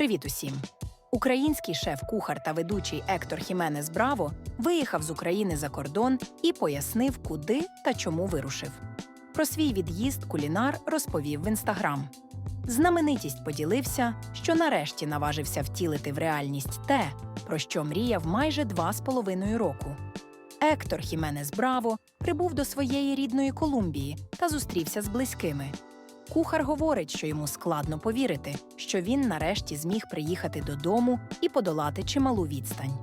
Привіт усім! Український шеф-кухар та ведучий Ектор Хіменес Браво виїхав з України за кордон і пояснив, куди та чому вирушив. Про свій від'їзд кулінар розповів в інстаграм. Знаменитість поділився, що нарешті наважився втілити в реальність те, про що мріяв майже два з половиною року. Ектор Хіменес Браво прибув до своєї рідної Колумбії та зустрівся з близькими. Кухар говорить, що йому складно повірити, що він нарешті зміг приїхати додому і подолати чималу відстань.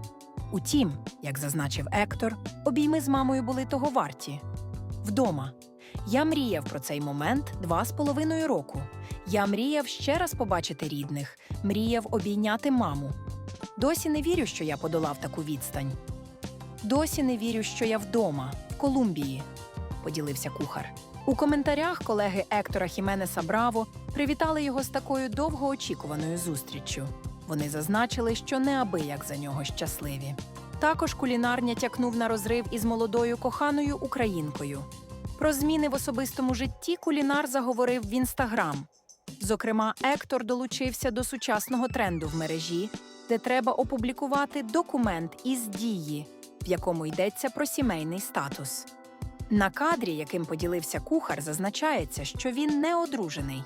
Утім, як зазначив Ектор, обійми з мамою були того варті. Вдома. Я мріяв про цей момент два з половиною року. Я мріяв ще раз побачити рідних, мріяв обійняти маму. Досі не вірю, що я подолав таку відстань. Досі не вірю, що я вдома, в Колумбії, поділився кухар. У коментарях колеги Ектора Хіменеса Браво привітали його з такою довгоочікуваною зустріччю. Вони зазначили, що неабияк за нього щасливі. Також кулінар тякнув на розрив із молодою коханою українкою. Про зміни в особистому житті кулінар заговорив в інстаграм. Зокрема, Ектор долучився до сучасного тренду в мережі, де треба опублікувати документ із дії, в якому йдеться про сімейний статус. На кадрі, яким поділився кухар, зазначається, що він не одружений.